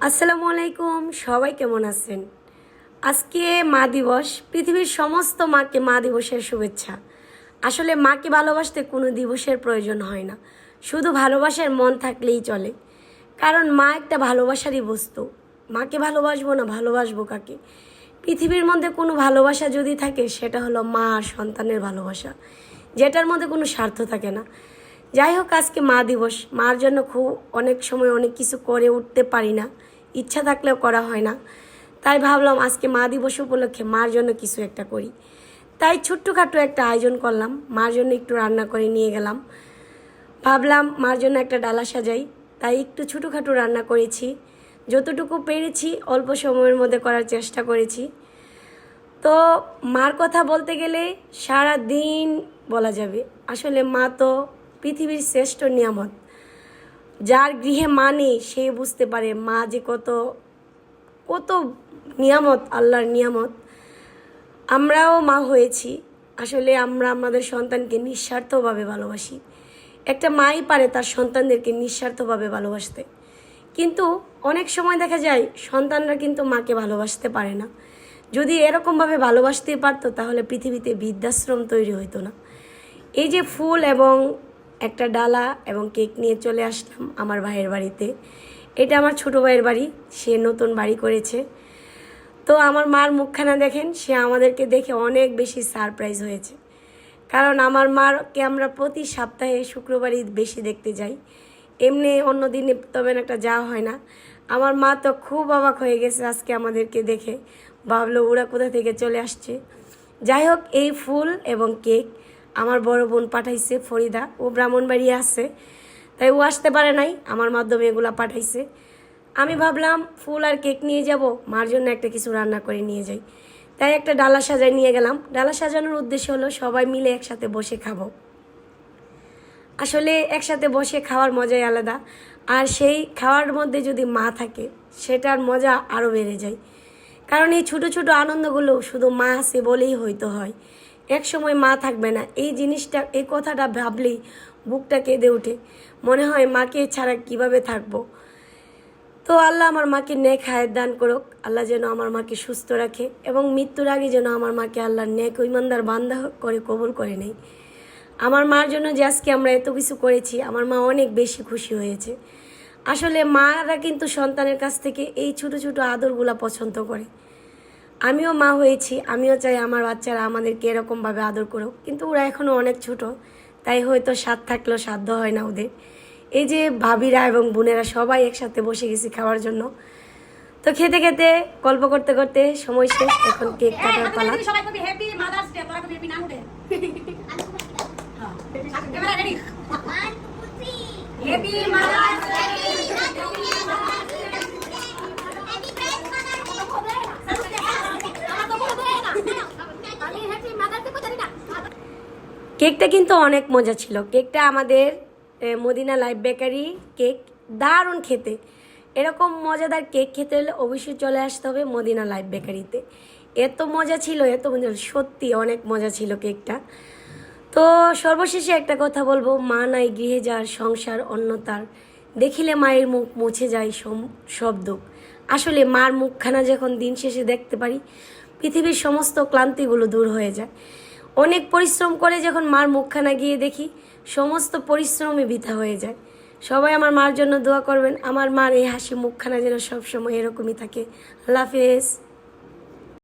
আসসালামু আলাইকুম, সবাই কেমন আছেন? আজকে মা দিবস, পৃথিবীর সমস্ত মাকে মা দিবসের শুভেচ্ছা। আসলে মাকে ভালোবাসতে কোনো দিবসের প্রয়োজন হয় না। শুধু ভালোবাসার মন থাকলেই চলে। কারণ মা একটা ভালোবাসারই বস্তু। মাকে ভালোবাসবো না, ভালোবাসবো কাকে? পৃথিবীর মধ্যে কোনো ভালোবাসা যদি থাকে, সেটা হলো মা আর সন্তানের ভালোবাসা। যেটার মধ্যে কোনো স্বার্থ থাকে না। যাই হোক আজকে মা দিবস। মার জন্য খুব অনেক সময় অনেক কিছু করে উঠতে পারি না। ইচ্ছা থাকলেও করা হয় না। তাই ভাবলাম আজকে মা দিবস উপলক্ষে মার জন্য কিছু একটা করি। তাই ছোট্টখাটো একটা আয়োজন করলাম। মার জন্য একটু রান্না করে নিয়ে গেলাম। ভাবলাম মার জন্য একটা ডালা সাজাই। তাই একটু ছোটোখাটো রান্না করেছি। যতটুকু পেরেছি, অল্প সময়ের মধ্যে করার চেষ্টা করেছি। তো মার কথা বলতে গেলে সারা দিন বলা যাবে। আসলে মা তো পৃথিবীর শ্রেষ্ঠ নিয়ামত। যার গৃহে মা নেই, সে বুঝতে পারে মা যে কত কত নিয়ামত, আল্লাহর নিয়ামত। আমরাও মা হয়েছি। আসলে আমরা আমাদের সন্তানকে নিঃস্বার্থভাবে ভালোবাসি। একটা মাই পারে তার সন্তানদেরকে নিঃস্বার্থভাবে ভালোবাসতে। কিন্তু অনেক সময় দেখা যায়, সন্তানরা কিন্তু মাকে ভালোবাসতে পারে না। যদি এরকমভাবে ভালোবাসতে পারতো, তাহলে পৃথিবীতে বৃদ্ধাশ্রম তৈরি হতো না। এই যে ফুল এবং একটা ডালা এবং কেক নিয়ে চলে আসলাম আমার ভাইয়ের বাড়িতে। এটা আমার ছোটো ভাইয়ের বাড়ি, সে নতুন বাড়ি করেছে। তো আমার মার মুখখানা দেখেন, সে আমাদেরকে দেখে অনেক বেশি সারপ্রাইজ হয়েছে। কারণ আমার মারকে আমরা প্রতি সপ্তাহে শুক্রবারই বেশি দেখতে যাই। এমনি অন্য দিনে তবে একটা যাওয়া হয় না। আমার মা তো খুব অবাক হয়ে গেছে আজকে আমাদেরকে দেখে। ভাবলো ওরা কোথা থেকে চলে আসছে। যাই হোক, এই ফুল এবং কেক আমার বড় বোন পাঠাইছে ফরিদা। ও ব্রাহ্মণবাড়ি আছে, তাই ও আসতে পারে নাই, আমার মাধ্যমে এগুলো পাঠাইছে। আমি ভাবলাম, ফুল আর কেক নিয়ে যাব, মার জন্য একটা কিছু রান্না করে নিয়ে যাই। তাই একটা ডালা সাজায় নিয়ে গেলাম। ডালা সাজানোর উদ্দেশ্য হলো, সবাই মিলে একসাথে বসে খাব। আসলে একসাথে বসে খাওয়ার মজাই আলাদা। আর সেই খাওয়ার মধ্যে যদি মা থাকে, সেটার মজা আরও বেড়ে যায়। কারণ এই ছোট ছোট আনন্দগুলো শুধু মা আছে বলেই হয়তো হয়। এক সময় মা থাকবে না। এই জিনিসটা, এই কথাটা ভাবলেই বুকটা কেঁদে ওঠে। মনে হয় মাকে ছাড়া কীভাবে থাকব? তো আল্লাহ আমার মাকে নেক হায়াত দান করুক। আল্লাহ যেন আমার মাকে সুস্থ রাখে এবং মৃত্যুর আগে যেন আমার মাকে আল্লাহ নেক ইমানদার বান্ধা করে কবুল করে নেই আমার মার জন্য যে আজকে আমরা এত কিছু করেছি, আমার মা অনেক বেশি খুশি হয়েছে। আসলে মারা কিন্তু সন্তানের কাছ থেকে এই ছোট ছোট আদরগুলা পছন্দ করে। আমিও মা হয়েছি আমিও চাই আমার বাচ্চারা আমাদেরকে এরকমভাবে আদর করুক। কিন্তু ওরা এখনও অনেক ছোট তাই হয়তো স্বাদ থাকলেও সাধ্য হয় না ওদের। এই যে ভাবিরা এবং বোনেরা সবাই একসাথে বসে গেছি খাওয়ার জন্য। তো খেতে খেতে গল্প করতে করতে সময় শেষ এখন কেক কাটার পালা। হ্যাপি মাদার্স ডে তোরা কবি হ্যাপি না উঠে camera ready happy mother's day কেকটা কিন্তু অনেক মজা ছিল। কেকটা আমাদের মদিনা লাইফ বেকারি কেক দারুণ খেতে। এরকম মজাদার কেক খেতে হলে অবশ্যই চলে আসতে হবে মদিনা লাইফ বেকারিতে এত মজা ছিল, এত মজা সত্যি অনেক মজা ছিল কেকটা। তো সর্বশেষে একটা কথা বলব, মা নাই গৃহে যার সংসার অন্যতার দেখিলে মায়ের মুখ মুছে যায় দুঃখ। আসলে মার মুখখানা যখন দিন শেষে দেখতে পারি, পৃথিবীর সমস্ত ক্লান্তিগুলো দূর হয়ে যায়। অনেক পরিশ্রম করে যখন মার মুখখানা গিয়ে দেখি, সমস্ত পরিশ্রমই বৃথা হয়ে যায়। সবাই আমার মার জন্য দোয়া করবেন। আমার মার এই হাসি মুখখানা যেন সবসময় এরকমই থাকে। আল্লাহ হাফেজ।